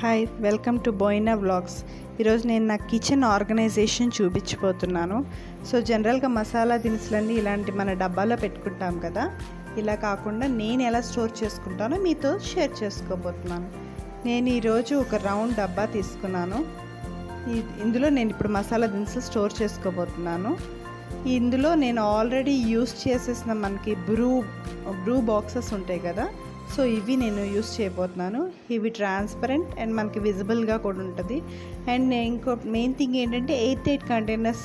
Hi welcome to Boyina vlogs. ఈరోజు నేను నా కిచెన్ ఆర్గనైజేషన్ చూపించిపోతున్నాను సో జనరల్గా మసాలా దినుసులన్నీ ఇలాంటి మన డబ్బాలో పెట్టుకుంటాం కదా. ఇలా కాకుండా నేను ఎలా స్టోర్ చేసుకుంటానో మీతో షేర్ చేసుకోబోతున్నాను. నేను ఈరోజు ఒక రౌండ్ డబ్బా తీసుకున్నాను. ఇందులో నేను ఇప్పుడు మసాలా దినుసులు స్టోర్ చేసుకోబోతున్నాను. ఇందులో నేను ఆల్రెడీ యూస్ చేసేసిన మనకి బ్రూ బ్రూ బాక్సెస్ ఉంటాయి కదా. సో ఇవి నేను యూస్ చేయబోతున్నాను. ఇవి ట్రాన్స్పరెంట్ అండ్ మనకి విజిబుల్గా కూడా ఉంటుంది. అండ్ ఇంకో మెయిన్ థింగ్ ఏంటంటే ఎయిత్ ఎయిట్ కంటైనర్స్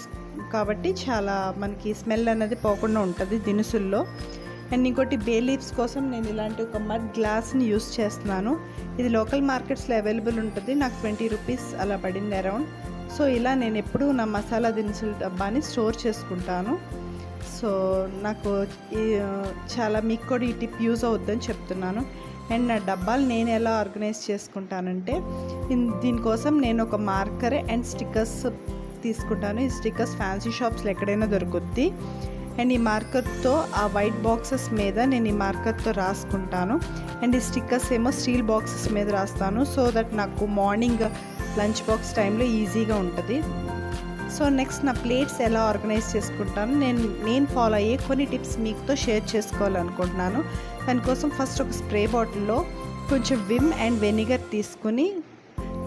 కాబట్టి చాలా మనకి స్మెల్ అనేది పోకుండా ఉంటుంది దినుసుల్లో. అండ్ ఇంకోటి బే లీవ్స్ కోసం నేను ఇలాంటి ఒక మడ్ గ్లాస్ని యూస్ చేస్తున్నాను. ఇది లోకల్ మార్కెట్స్లో అవైలబుల్ ఉంటుంది. నాకు ట్వంటీ రూపీస్ అలా పడింది అరౌండ్ సో ఇలా నేను ఎప్పుడూ నా మసాలా దినుసులు డబ్బాని స్టోర్ చేసుకుంటాను. సో నాకు ఈ, చాలా మీకు కూడా ఈ టిప్ యూజ్ అవుద్దని చెప్తున్నాను. అండ్ నా డబ్బాలు నేను ఎలా ఆర్గనైజ్ చేసుకుంటానంటే దీనికోసం నేను ఒక మార్కర్ అండ్ స్టిక్కర్స్ తీసుకుంటాను. ఈ స్టిక్కర్స్ ఫ్యాన్సీ షాప్స్లో ఎక్కడైనా దొరుకుద్ది. అండ్ ఈ మార్కర్తో ఆ వైట్ బాక్సెస్ మీద నేను ఈ మార్కర్తో రాసుకుంటాను. అండ్ ఈ స్టిక్కర్స్ ఏమో స్టీల్ బాక్సెస్ మీద రాస్తాను. సో దట్ నాకు మార్నింగ్ లంచ్ బాక్స్ టైంలో ఈజీగా ఉంటుంది. సో నెక్స్ట్ నా ప్లేట్స్ ఎలా ఆర్గనైజ్ చేసుకుంటాను నేను నేను ఫాలో అయ్యే కొన్ని టిప్స్ మీతో షేర్ చేసుకోవాలనుకుంటున్నాను. దానికోసం ఫస్ట్ ఒక స్ప్రే బాటిల్లో కొంచెం విమ్ అండ్ వెనిగర్ తీసుకుని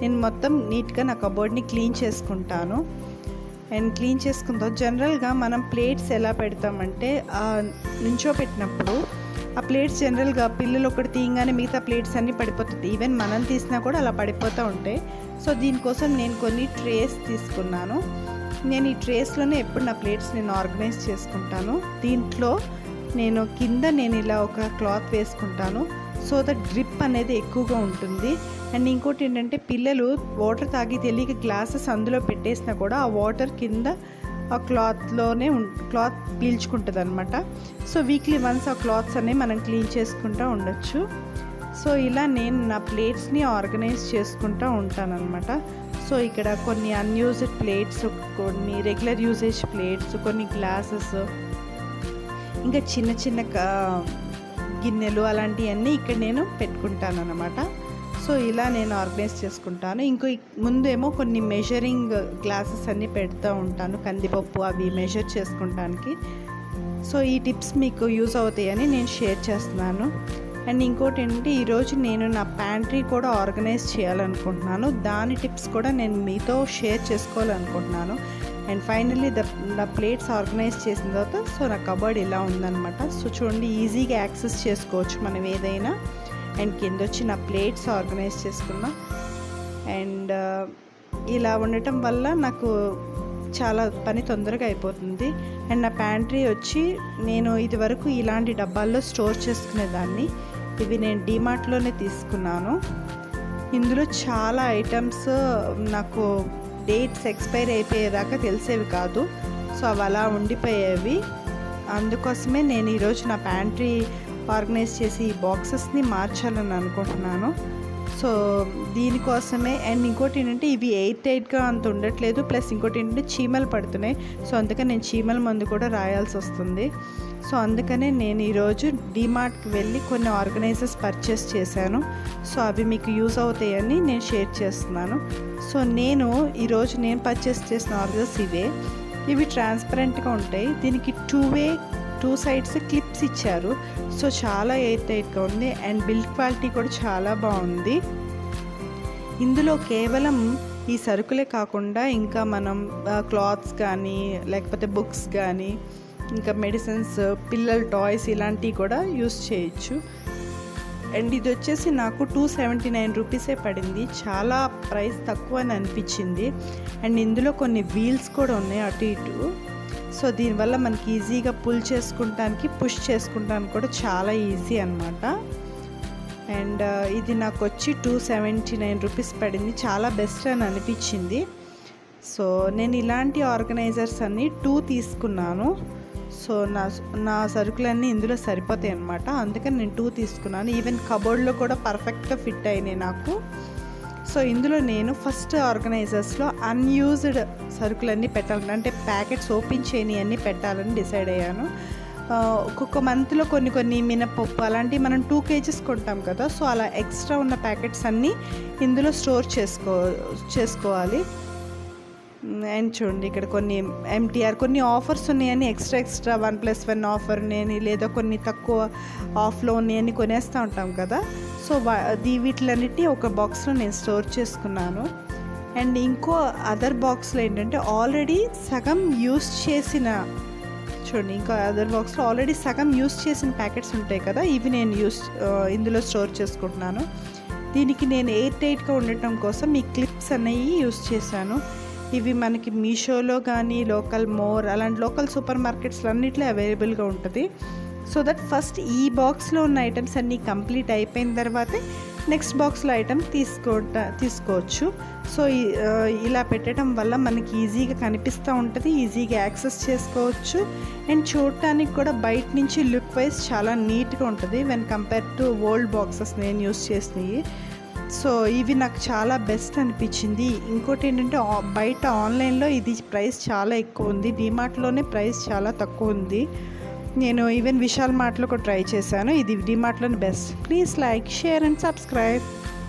నేను మొత్తం నీట్గా నా కబోర్డ్ని క్లీన్ చేసుకుంటాను. అండ్ క్లీన్ చేసుకున్న జనరల్గా మనం ప్లేట్స్ ఎలా పెడతామంటే నుంచో పెట్టినప్పుడు ఆ ప్లేట్స్ జనరల్గా పిల్లలు ఒకటి తీయగానే మిగతా ప్లేట్స్ అన్నీ పడిపోతుంది ఈవెన్ మనం తీసినా కూడా అలా పడిపోతూ ఉంటాయి. సో దీనికోసం నేను కొన్ని ట్రేస్ తీసుకున్నాను. నేను ఈ ట్రేస్లోనే ఎప్పుడు నా ప్లేట్స్ నేను ఆర్గనైజ్ చేసుకుంటాను. దీంట్లో నేను కింద నేను ఇలా ఒక క్లాత్ వేసుకుంటాను. సో దట్ గ్రిప్ అనేది ఎక్కువగా ఉంటుంది. అండ్ ఇంకోటి ఏంటంటే పిల్లలు వాటర్ తాగి తెలియక గ్లాసెస్ అందులో పెట్టేసినా కూడా ఆ వాటర్ కింద ఆ క్లాత్లోనే క్లాత్ పీల్చుకుంటుంది అనమాట సో వీక్లీ వన్స్ ఆ క్లాత్స్ అనేవి మనం క్లీన్ చేసుకుంటూ ఉండొచ్చు. సో ఇలా నేను నా ప్లేట్స్ని ఆర్గనైజ్ చేసుకుంటూ ఉంటానన్నమాట. సో ఇక్కడ కొన్ని అన్యూజ్డ్ ప్లేట్స్ కొన్ని రెగ్యులర్ యూసేజ్ ప్లేట్స్ కొన్ని గ్లాసెస్ ఇంకా చిన్న చిన్న గిన్నెలు అలాంటివన్నీ ఇక్కడ నేను పెట్టుకుంటాను అనమాట సో ఇలా నేను ఆర్గనైజ్ చేసుకుంటాను. ఇంకో ముందేమో కొన్ని మెజరింగ్ గ్లాసెస్ అన్నీ పెడుతూ ఉంటాను కందిపప్పు అవి మెజర్ చేసుకుంటానికి. సో ఈ టిప్స్ మీకు యూజ్ అవుతాయని నేను షేర్ చేస్తున్నాను. అండ్ ఇంకోటి ఏంటంటే ఈరోజు నేను నా ప్యాంట్రీ కూడా ఆర్గనైజ్ చేయాలనుకుంటున్నాను. దాని టిప్స్ కూడా నేను మీతో షేర్ చేసుకోవాలనుకుంటున్నాను. అండ్ ఫైనల్లీ ద నా ప్లేట్స్ ఆర్గనైజ్ చేసిన తర్వాత సో నా కబర్డ్ ఇలా ఉందనమాట సో చూడండి ఈజీగా యాక్సెస్ చేసుకోవచ్చు మనం ఏదైనా. అండ్ కింద వచ్చి నా ప్లేట్స్ ఆర్గనైజ్ చేసుకున్నా. అండ్ ఇలా ఉండటం వల్ల నాకు చాలా పని తొందరగా అయిపోతుంది. అండ్ నా ప్యాంట్రీ వచ్చి నేను ఇదివరకు ఇలాంటి డబ్బాల్లో స్టోర్ చేసుకునేదాన్ని. ఇవి నేను డిమార్ట్లోనే తీసుకున్నాను. ఇందులో చాలా ఐటమ్స్ నాకు డేట్స్ ఎక్స్పైర్ అయిపోయేదాకా తెలిసేవి కాదు. సో అవి అలా ఉండిపోయేవి. అందుకోసమే నేను ఈరోజు నా ప్యాంట్రీ ఆర్గనైజ్ చేసి ఈ బాక్సెస్ని మార్చాలని అనుకుంటున్నాను. సో దీనికోసమే అండ్ ఇంకోటి ఏంటంటే ఇవి ఎయిట్ ఎయిట్గా అంత ఉండట్లేదు. ప్లస్ ఇంకోటి ఏంటంటే చీమలు పడుతున్నాయి. సో అందుకని నేను చీమల మందు కూడా రాయాల్సి వస్తుంది. సో అందుకనే నేను ఈరోజు డిమార్ట్కి వెళ్ళి కొన్ని ఆర్గనైజర్స్ పర్చేస్ చేశాను. సో అవి మీకు యూజ్ అవుతాయని నేను షేర్ చేస్తున్నాను. సో నేను ఈరోజు నేను పర్చేస్ చేసిన ఆర్గనైజర్స్ ఇవే. ఇవి ట్రాన్స్పరెంట్గా ఉంటాయి. దీనికి two way two sides clips ఇచ్చారు. సో చాలా ఎయిట్ ఉంది. అండ్ బిల్డ్ క్వాలిటీ కూడా చాలా బాగుంది. ఇందులో కేవలం ఈ సరుకులే కాకుండా ఇంకా మనం క్లాత్స్ కానీ లేకపోతే బుక్స్ కానీ ఇంకా మెడిసిన్స్ పిల్లల టాయ్స్ ఇలాంటివి కూడా యూస్ చేయొచ్చు. అండ్ ఇది వచ్చేసి నాకు టూ సెవెంటీ నైన్ రూపీసే పడింది. చాలా ప్రైస్ తక్కువ అని అనిపించింది. అండ్ ఇందులో కొన్ని వీల్స్ కూడా ఉన్నాయి అటు ఇటు. సో దీనివల్ల మనకి ఈజీగా పుల్ చేసుకుంటానికి పుష్ చేసుకుంటానికి కూడా చాలా ఈజీ అనమాట అండ్ ఇది నాకు వచ్చి టూ సెవెంటీ నైన్ రూపీస్ పడింది. చాలా బెస్ట్ అని అనిపించింది. సో నేను ఇలాంటి ఆర్గనైజర్స్ అన్నీ టూ తీసుకున్నాను. సో నా నా సరుకులన్నీ ఇందులో సరిపోతాయి అనమాట అందుకని నేను టూ తీసుకున్నాను. ఈవెన్ కబోర్డ్లో కూడా పర్ఫెక్ట్గా ఫిట్ అయినాయి నాకు. సో ఇందులో నేను ఫస్ట్ ఆర్గనైజర్స్లో అన్యూజ్డ్ సరుకులన్నీ పెట్టాలని అంటే ప్యాకెట్స్ ఓపెన్ చేయని అన్నీ పెట్టాలని డిసైడ్ అయ్యాను. ఒక్కొక్క మంత్లో కొన్ని కొన్ని మినపప్పు అలాంటివి మనం టూ కేజీస్ కొంటాం కదా. సో అలా ఎక్స్ట్రా ఉన్న ప్యాకెట్స్ అన్నీ ఇందులో స్టోర్ చేసుకో చేసుకోవాలి. అండ్ చూడండి ఇక్కడ కొన్ని ఎంటీఆర్ కొన్ని ఆఫర్స్ ఉన్నాయని extra extra one plus one offer ఉన్నాయని లేదా కొన్ని తక్కువ ఆఫ్లో ఉన్నాయని కొనేస్తూ ఉంటాం కదా. సో వా- వీటిలన్నిటి ఒక బాక్స్లో నేను స్టోర్ చేసుకున్నాను. అండ్ ఇంకో అదర్ బాక్స్లో ఏంటంటే ఆల్రెడీ సగం యూస్ చేసిన చూడండి ఇంకా అదర్ బాక్స్లో ఆల్రెడీ సగం యూస్ చేసిన ప్యాకెట్స్ ఉంటాయి కదా ఇవి నేను యూస్ ఇందులో స్టోర్ చేసుకుంటున్నాను. దీనికి నేను ఎయిర్ టైట్గా ఉండటం కోసం ఈ క్లిప్స్ అనేవి యూస్ చేశాను. ఇవి మనకి మీషోలో కానీ లోకల్ మోర్ అలాంటి లోకల్ సూపర్ మార్కెట్స్లో అన్నిట్లో అవైలబుల్గా ఉంటుంది. సో దట్ ఫస్ట్ ఈ బాక్స్లో ఉన్న ఐటమ్స్ అన్నీ కంప్లీట్ అయిపోయిన తర్వాతే నెక్స్ట్ బాక్స్లో ఐటమ్ తీసుకోట తీసుకోవచ్చు. సో ఇలా పెట్టడం వల్ల మనకి ఈజీగా కనిపిస్తూ ఉంటుంది ఈజీగా యాక్సెస్ చేసుకోవచ్చు. అండ్ చూడటానికి కూడా బయట నుంచి లుక్ వైజ్ చాలా నీట్గా ఉంటుంది when compare to old boxes నేను యూస్ చేసినవి. సో ఇవి నాకు చాలా బెస్ట్ అనిపించింది. ఇంకోటి ఏంటంటే బయట ఆన్లైన్లో ఇది ప్రైస్ చాలా ఎక్కువ ఉంది. డిమార్ట్లోనే ప్రైస్ చాలా తక్కువ ఉంది. నేను ఈవెన్ విశాల్ మార్ట్లో కూడా ట్రై చేశాను. ఇది డిమార్ట్లోని best please like share and subscribe